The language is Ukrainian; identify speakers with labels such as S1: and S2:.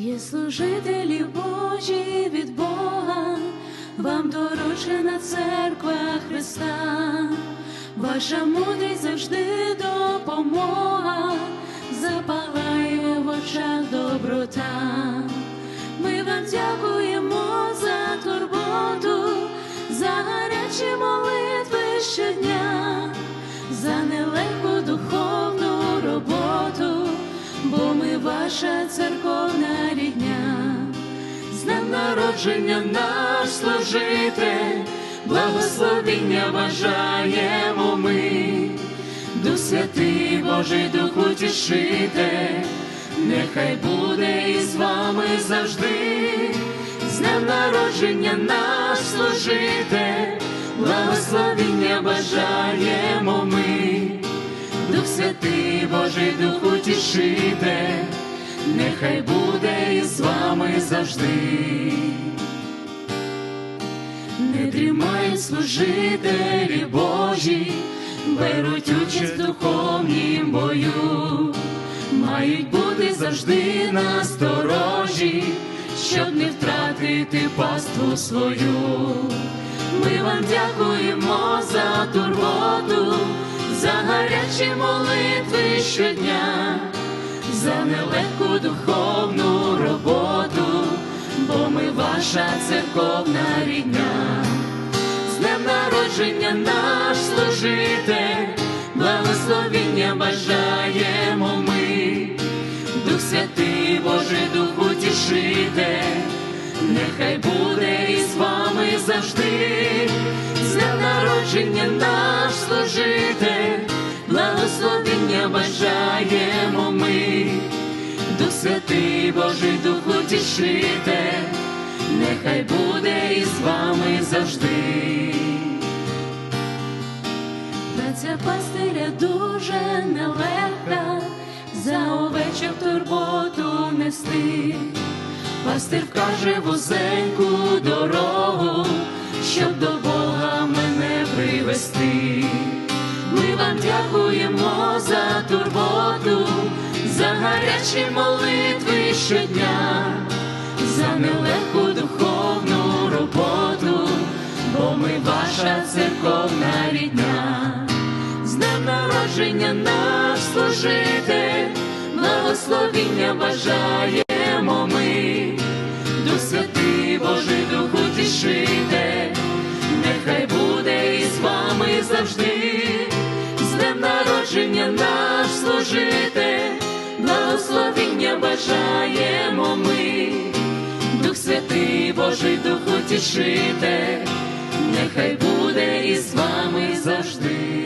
S1: Є служителі Божі від Бога, вам доручена церква Христа, ваша мудрість завжди допомога, запалає в очах доброта. Ми вам дякуємо за турботу, за гарячі молитви щодня, за нелегку духовну роботу, бо ми ваша церковна народження наш служитель, благословіння бажаємо ми, Дух Святий Божий Дух утішитель, нехай буде із вами завжди, з днем народження наш служитель, благословіння бажаємо ми, Дух Святий Божий Дух утішитель, нехай буде із вами завжди. Не дрімають служителі Божі, беруть участь в духовнім бою, мають бути завжди насторожі, щоб не втратити паству свою. Ми вам дякуємо за турботу, за гарячі молитви щодня, за нелегку духовну роботу, бо ми ваша церковна рідня. З днем народження наш служитель, благословіння бажаємо ми, Дух Святий, Божий Дух утішитель, нехай буде із вами завжди, з днем народження наш служитель, благословіння бажаємо ми, Святий, Божий Дух утішитель, нехай буде із вами завжди. Праця пастиря дуже нелегка, за овечок турботу нести. Пастир вкаже вузеньку дорогу, щоб до Бога мене привести. Гарячі молитви щодня, за нелегку духовну роботу, бо ми ваша церковна рідня. З днем народження наш служитель, благословіння бажаємо ми, Дух Святий, Божий Дух утішитель, нехай буде із вами завжди, з днем народження наш служитель, бажаємо ми, Дух Святий, Божий Дух утішите, нехай буде із вами завжди.